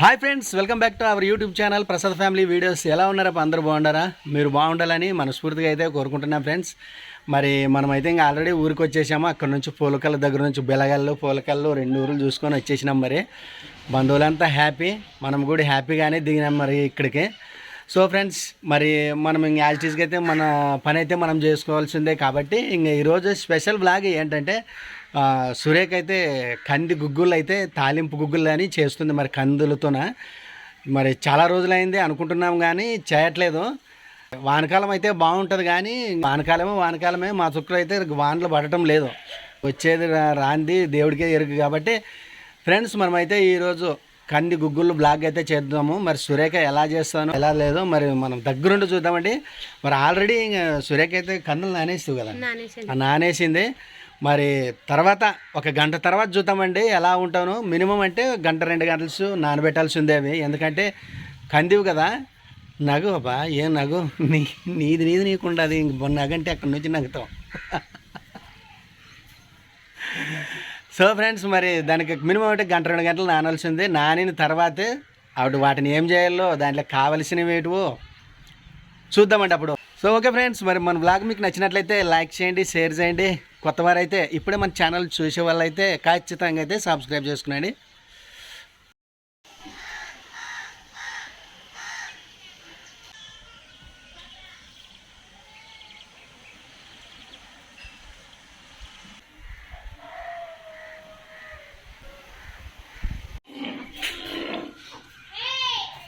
Hi friends welcome back to our YouTube channel. Prasad family videos. ఎలా ఉన్నారా? అందరూ బాగుండారా మీరు బాగుండాలని మనస్ఫూర్తిగా అయితే కోరుకుంటున్నాం ఫ్రెండ్స్. మరి మనమైతే ఇంకా ఆల్రెడీ ఊరికి వచ్చేసాము. అక్కడ నుంచి పూలకల్ల దగ్గర నుంచి బెలగల్లు పూలకల్లు రెండు ఊర్లు చూసుకొని వచ్చేసినాం మరి. బంధువులంతా హ్యాపీ. మనం కూడా హ్యాపీగానే దిగినాం మరి ఇక్కడికి. సో ఫ్రెండ్స్ మరి మనం ఇంక యాజిటీస్కి అయితే మన పని అయితే మనం చేసుకోవాల్సిందే కాబట్టి ఇంక ఈరోజు స్పెషల్ బ్లాగ్ ఏంటంటే సురేఖ అయితే కంది గుగ్గులు అయితే తాలింపు గుగ్గులు అని చేస్తుంది మరి కందులతోన. మరి చాలా రోజులైంది అనుకుంటున్నాం కానీ చేయట్లేదు. వానకాలం అయితే బాగుంటుంది కానీ వానకాలమే వానకాలమే. మా చుక్కలు అయితే వానలు పడటం లేదు. వచ్చేది రాంది దేవుడికే ఎరుగు కాబట్టి ఫ్రెండ్స్ మనమైతే ఈరోజు కంది గుగ్గులు బ్లాగ్ అయితే చేద్దాము. మరి సురేఖ ఎలా చేస్తాను ఎలా లేదో మరి మనం దగ్గరుండి చూద్దామండి. మరి ఆల్రెడీ ఇంకా సురేఖ అయితే కందులు నానేస్తుంది కదా. నానేసింది. మరి తర్వాత ఒక గంట తర్వాత చూద్దామండి. ఎలా ఉంటాను. మినిమం అంటే గంట రెండు గంటలు నానబెట్టాల్సిందే అవి. ఎందుకంటే కందివు కదా. నగు అబ్బా ఏం నగు? నీ నీది నీది నీకు ఇంక నగంటే అక్కడి నుంచి నగుతాం. సో ఫ్రెండ్స్ మరి దానికి మినిమం అంటే గంట రెండు గంటలు నానాల్సిందే. నానిన తర్వాతే ఆవిడ వాటిని ఏం చేయాలో దాంట్లో కావలసినవి ఏటివో చూద్దామండి అప్పుడు. సో ఓకే ఫ్రెండ్స్ మరి మన బ్లాగ్ మీకు నచ్చినట్లయితే లైక్ చేయండి షేర్ చేయండి. కొత్తవారైతే ఇప్పుడే మన ఛానల్ చూసే వాళ్ళైతే ఖచ్చితంగా అయితే సబ్స్క్రైబ్ చేసుకునండి.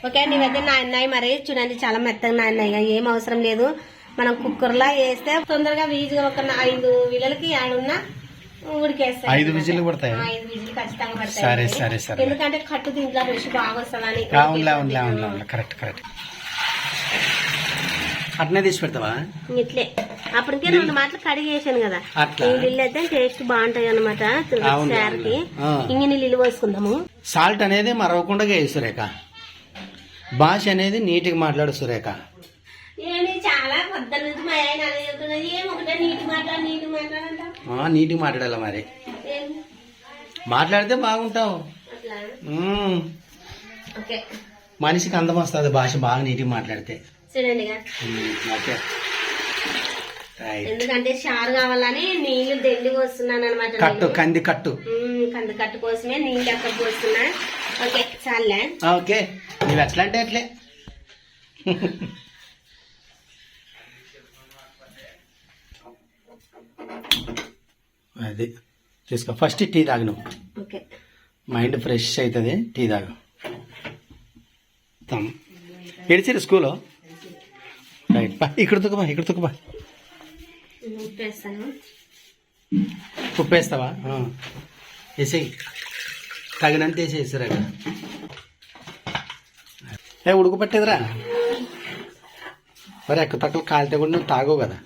ఓకే అండి ఇవైతే నాయన్నాయి మరి. చూడండి చాలా మెత్తగా నాయన్నాయి ఏం అవసరం లేదు. మనం కుక్కర్లా వేస్తే తొందరగా వీజుగా ఒక ఐదు విలలకి ఆడున్న ఉడికేస్తాయి ఐదు విజిల్లు పడతాయి? ఐదు విజులు ఖచ్చితంగా పడతాయి సరే. సరే సరే. ఎందుకంటే కట్టు దీంట్లో రుచి బాగా వస్తుందని అవునులే అవునులే అవునులే అవునులే కరెక్ట్ కరెక్ట్. అట్నే తీసి పెడతావా? ఇట్లే. అప్పటికే రెండు మాటలు కడిగేసాను కదా. ఈ నీళ్ళు అయితే టేస్ట్ బాగుంటాయి అనమాట ఆ. ఇంక నీళ్ళు పోసుకుందాము. సాల్ట్ అనేది మరవకుండా వేయి సురేఖ. భాష అనేది నీట్గా మాట్లాడు సురేఖ. పొద్దున్న నుంచి మా ఆయన అదే చెప్తున్నది ఏమొకటే నీటి మాట్లాడు నీటి మాట్లాడంట మాట్లాడాలి మరి? మాట్లాడితే బాగుంటావు. అట్లా? మ్మ్. ఓకే. మనిషికి అందం వస్తుంది భాష బాగా నీట్గా మాట్లాడితే. చూడండి ఇక. మ్మ్. ఓకే. రైట్ ఎందుకంటే షార్ కావాలని నీళ్ళు దండి వస్తున్నాను అనమాట కట్టు కంది కట్టు. కంది కట్టు కోసమే నీళ్ళు ఎక్కడ పోస్తున్నా. ఓకే చాలే ఓకే. నువ్వు ఎట్లా అంటే అట్లే. అది. తీసుకో. ఫస్ట్ టీ తాగు నువ్వు. మైండ్ ఫ్రెష్ అవుతుంది టీ తాగు. తమ్ ఎడిచారు స్కూల్లో రైట్ బా ఇక్కడ తుక్కుబా ఇక్కడ తుక్కుబా ఉప్పేస్తాను. ఉప్పు వేస్తావా వేసేయి. తగినంత వేసేసారు అక్కడ ఏ ఉడుకు పట్టేదిరా. మరి ఎక్క తక్కువ కాలితే కూడా నువ్వు తాగవు కదా.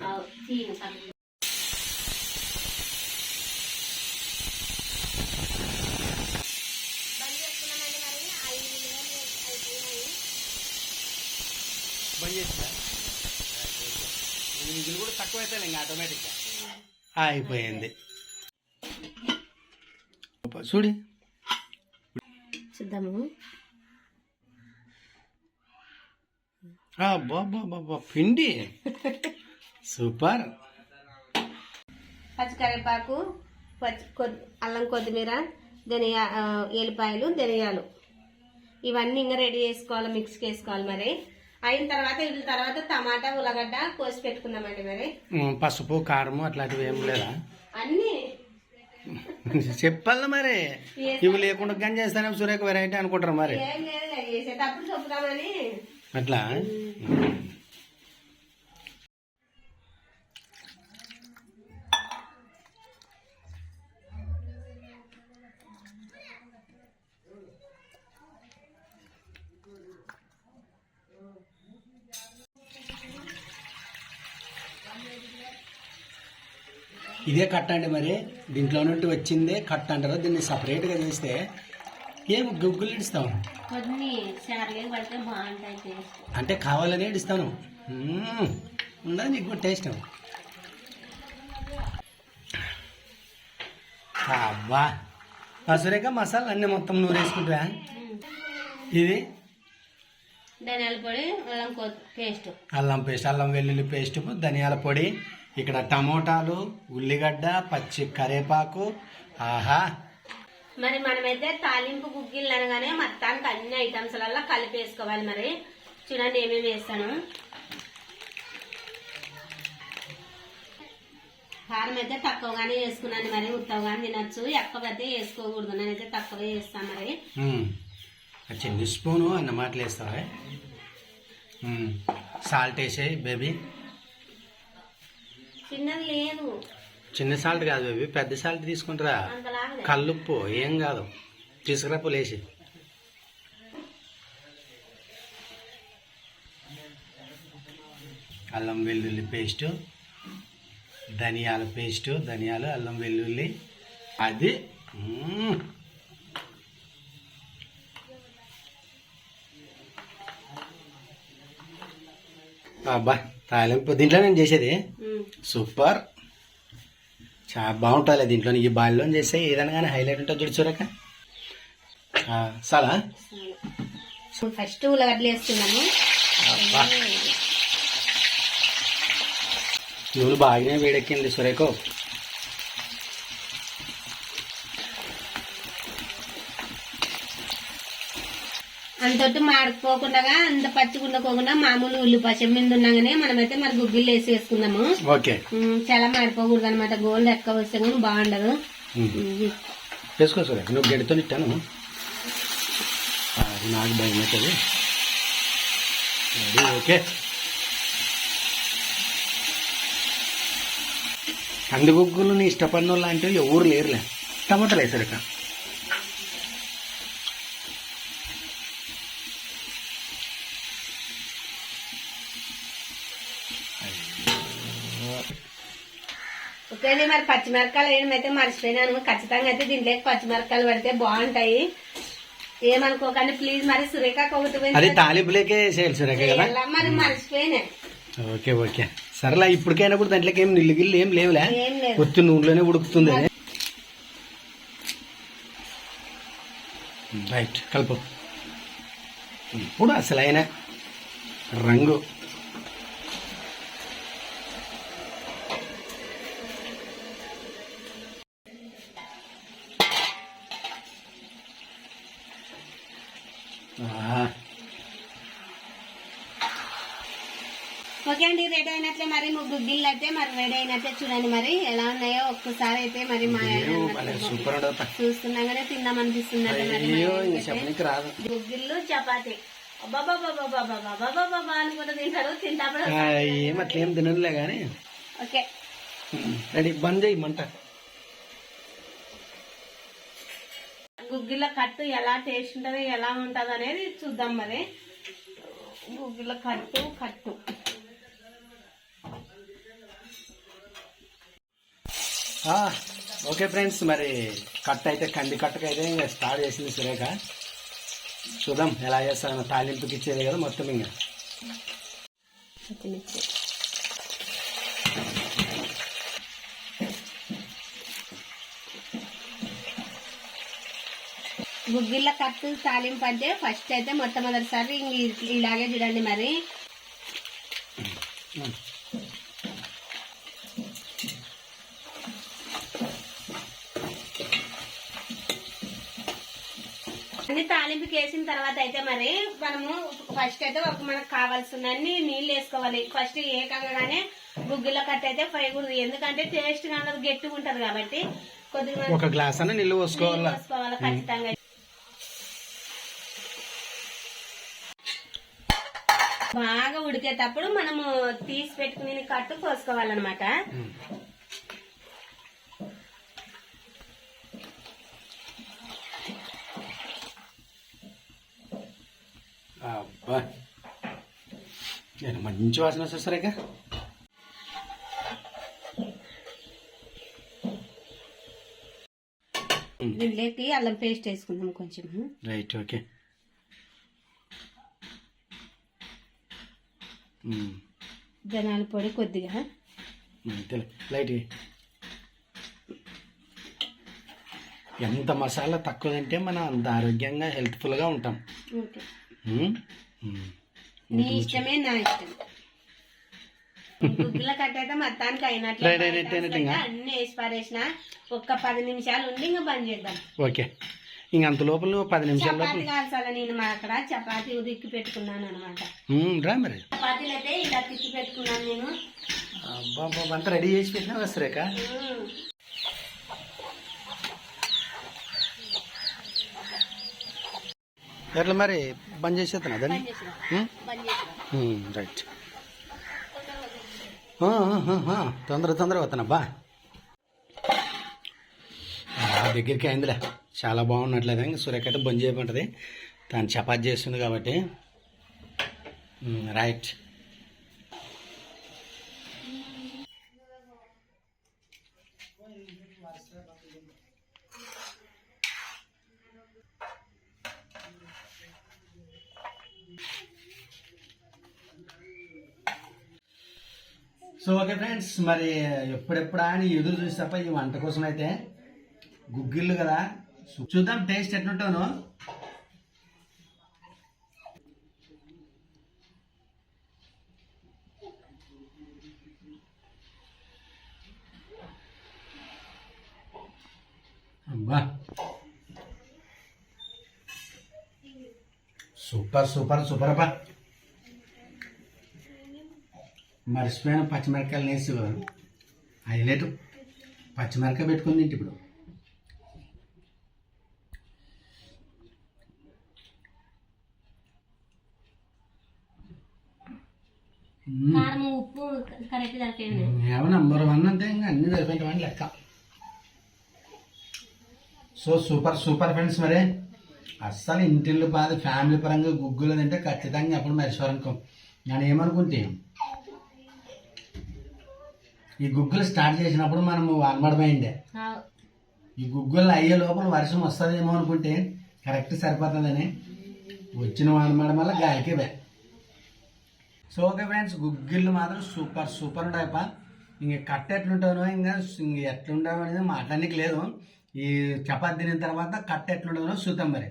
ఇంకా. కూడా తక్కువ అయితే ఇంకా ఆటోమేటిక్గా అయిపోయింది చూడి. చూద్దాము. బాబా పిండి. సూపర్. పచ్చికరివేపాకు పచ్చి కొద్ది అల్లం కొత్తిమీర ధనియా ఎల్లిపాయలు ధనియాలు. ఇవన్నీ ఇంకా రెడీ చేసుకోవాలి మిక్స్కి వేసుకోవాలి మరి. అయిన తర్వాత వీటి తర్వాత టమాటా ఉల్లగడ్డ కోసి పెట్టుకుందామండి మరి. పసుపు కారము అట్లాంటివి ఏం లేదా? అన్నీ. చెప్పాలి మరి. ఇవి లేకుండా గంజ చేస్తానే సురేఖ వెరైటీ అనుకుంటారు మరి. ఏం లేదు చేసేటప్పుడు చెప్తామని అట్లా? ఇదే కట్ అండి మరి. దీంట్లో నుండి వచ్చిందే కట్ అంటారు. దీన్ని సపరేట్గా చేస్తే ఏం గుగ్గులు టేస్ట్ అంటే కావాలనే ఇస్తాను. మ్మ్. ఉందా నీకు టేస్ట్ అబ్బా. ఆ సురేఖ మసాలా అన్నీ మొత్తం నూరు వేసుకుంటా ఇది? ధనియాల పొడి అల్లం పేస్ట్ అల్లం పేస్ట్ అల్లం వెల్లుల్లి పేస్ట్ ధనియాల పొడి ఇక్కడ టమోటాలు ఉల్లిగడ్డ పచ్చి కరేపాకు ఆహా. మరి మనమైతే తాలింపు గుగ్గిళ్ళు అనగానే మొత్తానికి అన్ని ఐటమ్స్ కలిపేసుకోవాలి మరి. చూడండి ఏమేమి వేస్తాను. కారం అయితే తక్కువగానే వేసుకున్నాను మరి ఉత్తవగానే తినచ్చు. ఎక్కువ అయితే వేసుకోకూడదు నేనైతే తక్కువ చేస్తాను మరి. చిన్న స్పూను అన్న మాటలు వేస్తావా. సాల్ట్ వేసేయి బేబీ. చిన్నది లేదు. చిన్న సాల్ట్ కాదు బేబీ పెద్ద సాల్ట్ తీసుకుంటారా? కల్లుప్పు ఏం కాదు. తీసుకురా పులేసి. అల్లం వెల్లుల్లి పేస్ట్ ధనియాల పేస్ట్ ధనియాలు అల్లం వెల్లుల్లి అది. అబ్బా తాలింపు. దీంట్లో నేను చేసేది. సూపర్. చాలా బాగుంటుంది దీంట్లో. ఈ బాల్లో చేస్తే ఏదైనా కానీ హైలైట్ ఉంటుంది చూడు చూడక. చాలా సో ఫస్ట్ ఉల్లగడ్డలు వేస్తున్నాము. నూనె బాగానే వేడెక్కింది సురేఖో. అంతటి మాడుకోకుండా అంత పచ్చిగా ఉండకోకుండా మామూలు ఉల్లిపాయ మీద ఉండగానే మనమైతే మరి గుగ్గిళ్ళు వేసి వేసుకుందాము. చాలా మాడిపోకూడదు అనమాట గోల్డ్ ఎక్కువ వస్తే కానీ బాగుండదు. వేసుకో నువ్వు గడితో ఇట్టాను నాకు భయం అవుతుంది. ఓకే. కందిగుగ్గులు ఇష్టపడిన వాళ్ళు అంటే ఎవరు లేరులే. టమాటాలు వేసారు ఇక ఓకే అండి మరి పచ్చిమిరపకాయలు వేయడం అయితే మర్చిపోయినాను. ఖచ్చితంగా అయితే దీంట్లోకి పచ్చిమిరపకాయలు పడితే బాగుంటాయి. ఏమనుకోకండి ప్లీజ్ మరి సురేఖకు ఒకటి తాలింపులేకే చేయాలి సురేఖ కదా? మరి మర్చిపోయినా. Okay okay. సరేలా ఇప్పటికైనా కూడా దాంట్లోకి ఏం నిల్లు గిల్లు ఏం లేవులే. ఒత్తి నూనెలోనే ఉడుకుతుంది రైట్ కలుపు. ఇప్పుడు అసలైన రంగు. ఓకే అండి రెడీ అయినట్లే మరి ముగ్గు గిళ్ళు అయితే మరి రెడీ అయినట్లే చూడండి మరి ఎలా ఉన్నాయో ఒక్కసారి అయితే మరి మా చూస్తున్నాగానే తిందాం అనిపిస్తుంది గుగ్గిళ్ళు చపాతి అనుకుంటూ తింటారు తింటా ఏం తినలే కానీ ఓకే రెడీ బంద్ చేయమంటారు గుగ్గిళ్ళ కట్టు ఎలా టేస్ట్ ఉంటుంది ఎలా ఉంటుంది అనేది చూద్దాం మరి. గుగ్గిళ్ళ కట్టు కట్టు. ఓకే ఫ్రెండ్స్ మరి కట్ అయితే కంది కట్టకు అయితే ఇంకా స్టార్ట్ చేసింది సురేఖ. చూద్దాం ఎలా చేస్తాను తాలింపుకి ఇచ్చేది కదా మొత్తం ఇంకా. గుగ్గిళ్ళ కట్టు తాలింపు అంటే ఫస్ట్ అయితే మొట్టమొదటిసారి ఇలాగే చూడండి మరి. అన్ని తాలింపుకి వేసిన తర్వాత అయితే మరి మనము ఫస్ట్ అయితే ఒక మనకు కావాల్సిన అన్ని నీళ్ళు వేసుకోవాలి. ఫస్ట్ ఏకంగానే గుగ్గిలో కట్ అయితే పోయకూడదు. ఎందుకంటే టేస్ట్గా గట్టిగా ఉంటది కాబట్టి కొద్దిగా ఒక గ్లాస్ అన్న నీళ్ళు పోసుకోవాలి? ఖచ్చితంగా. బాగా ఉడికేటప్పుడు మనము తీసి పెట్టుకుని కట్టు నేను మంచి వాసన వస్తుంది అల్లం పేస్ట్ వేసుకుందాం కొంచెం. Right okay. ధనాల పొడి కొద్దిగా లైట్ ఎంత మసాలా తక్కువ తింటే మనం అంత ఆరోగ్యంగా హెల్త్ఫుల్గా ఉంటాం. నీ ఇష్టమే నా ఇష్టం గుగ్గుల కట్టయితే మొత్తానికి అయినట్లే? అన్ని వేసి పారేసిన ఒక్క పది నిమిషాలు ఉండి ఇంకా బంద్ చేద్దాం. ఓకే. ఇంక అంత లోపల నువ్వు పది నిమిషాల లోపల చపాతి కాల్చాల నేను మా అక్కడ? చపాతి ఉదిక్కి పెట్టుకున్నాను అనమాట ఉమ్, రా మరి. చపాతీలు అయితే ఇలా పెట్టుకున్నాను నేను. అబ్బా అబ్బా, అంతా రెడీ చేసి పెట్టినా వస్తురేక ఉమ్. ఎట్లా మరి? బంద్ చేసేస్తాను అదని బంద్ చేసిరా? బంద్ చేసిరా? రైట్. తొందర తొందర వస్తానబ్బా దగ్గరికి అయిందిలే. చాలా బాగున్నట్లేదు ఇంకా సూర్యక అయితే బంద్ చేయమంటుంది తను చపాతి చేస్తుంది కాబట్టి. రైట్. సో ఓకే ఫ్రెండ్స్ మరి ఎప్పుడెప్పుడా అని ఎదురు చూసి తప్ప ఈ వంట కోసం అయితే గుగ్గిళ్ళు కదా. చూద్దాం టేస్ట్ ఎట్లుంటాను అబ్బా. సూపర్ సూపర్ సూపర్ అబ్బా. మర్చిపోయిన పచ్చిమిరకాయలు వేసి హైలైట్ పచ్చిమిరకాయ పెట్టుకుంది ఇంటి ఇప్పుడు. కారం ఉప్పు కరెక్ట్ సరిపోయింది. ఏమో నంబర్ వన్ అంటే ఇంకా అన్ని సరిపోయింటామని లెక్క. సో సూపర్ సూపర్ ఫ్రెండ్స్ మరి. అస్సలు ఇంటిల్లు బాధ ఫ్యామిలీ పరంగా గుగ్గులు తింటే ఖచ్చితంగా ఎప్పుడు మర్చిపోరనుకో. నేను ఏమనుకుంటే ఈ గుగ్గులు స్టార్ట్ చేసినప్పుడు మనము అనబడమైండే ఈ గుగ్గులు అయ్యే లోపల వర్షం వస్తుందేమో అనుకుంటే కరెక్ట్ సరిపోతుందని. వచ్చిన వానమడం వల్ల గాలికే బే సో ఓకే ఫ్రెండ్స్ గుగ్గిళ్ళు మాత్రం సూపర్ సూపర్ ఉంటాయప్ప ఇంక కట్ట ఎట్లుంటానో ఇంకా ఇంక ఎట్లుంటావు అనేది మాట్లాడడానికి లేదు. ఈ చపాతి తినిన తర్వాత కట్ట ఎట్లుంటుందో చూద్దాం మరి.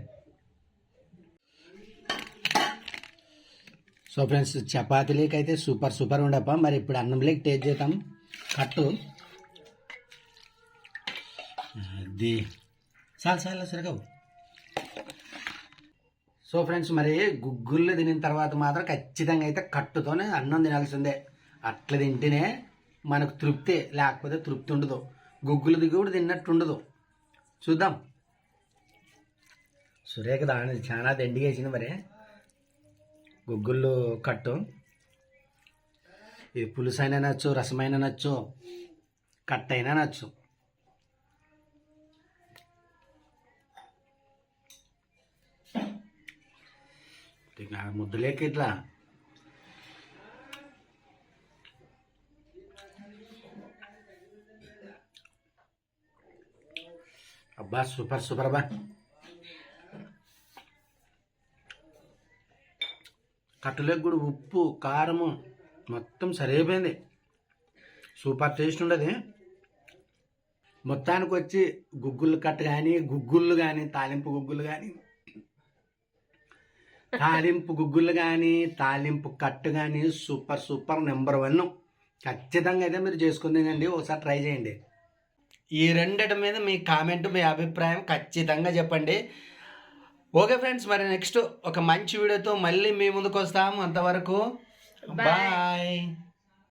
సో ఫ్రెండ్స్ చపాతీలకి అయితే సూపర్ సూపర్ ఉండప్ప మరి ఇప్పుడు అన్నంలోకి టేస్ట్ చేద్దాం. కట్టు. అది. చాలా చాలా సరిగా సో ఫ్రెండ్స్ మరి గుగ్గుళ్ళు తినిన తర్వాత మాత్రం ఖచ్చితంగా అయితే కట్టుతోనే అన్నం తినాల్సిందే. అట్లా తింటేనే మనకు తృప్తి లేకపోతే తృప్తి ఉండదు. గుగ్గులు దిగి కూడా తిన్నట్టు ఉండదు. చూద్దాం. సురేఖ దాని చాలా దండిగేసింది మరి. గుగ్గుళ్ళు కట్టు. ఇది పులుసు అయినా నచ్చు రసమైన నచ్చు కట్టైనా అయినా నచ్చు. ఇక ముద్దలేక ఇట్లా అబ్బా సూపర్ సూపర్ అబ్బా కట్టులేక కూడా ఉప్పు కారము మొత్తం సరైపోయింది. సూపర్ టేస్ట్ ఉండదు. మొత్తానికి వచ్చి గుగ్గులు కట్ట కానీ గుగ్గుళ్ళు కానీ తాలింపు గుగ్గులు కానీ తాలింపు గుగ్గులు కానీ తాలింపు కట్టు కానీ సూపర్ సూపర్ నెంబర్ వన్. ఖచ్చితంగా అయితే మీరు చేసుకుందండి ఒకసారి ట్రై చేయండి. ఈ రెండిటి మీద మీ కామెంట్ మీ అభిప్రాయం ఖచ్చితంగా చెప్పండి. ఓకే ఫ్రెండ్స్ మరి నెక్స్ట్ ఒక మంచి వీడియోతో మళ్ళీ మీ ముందుకు వస్తాము అంతవరకు బాయ్.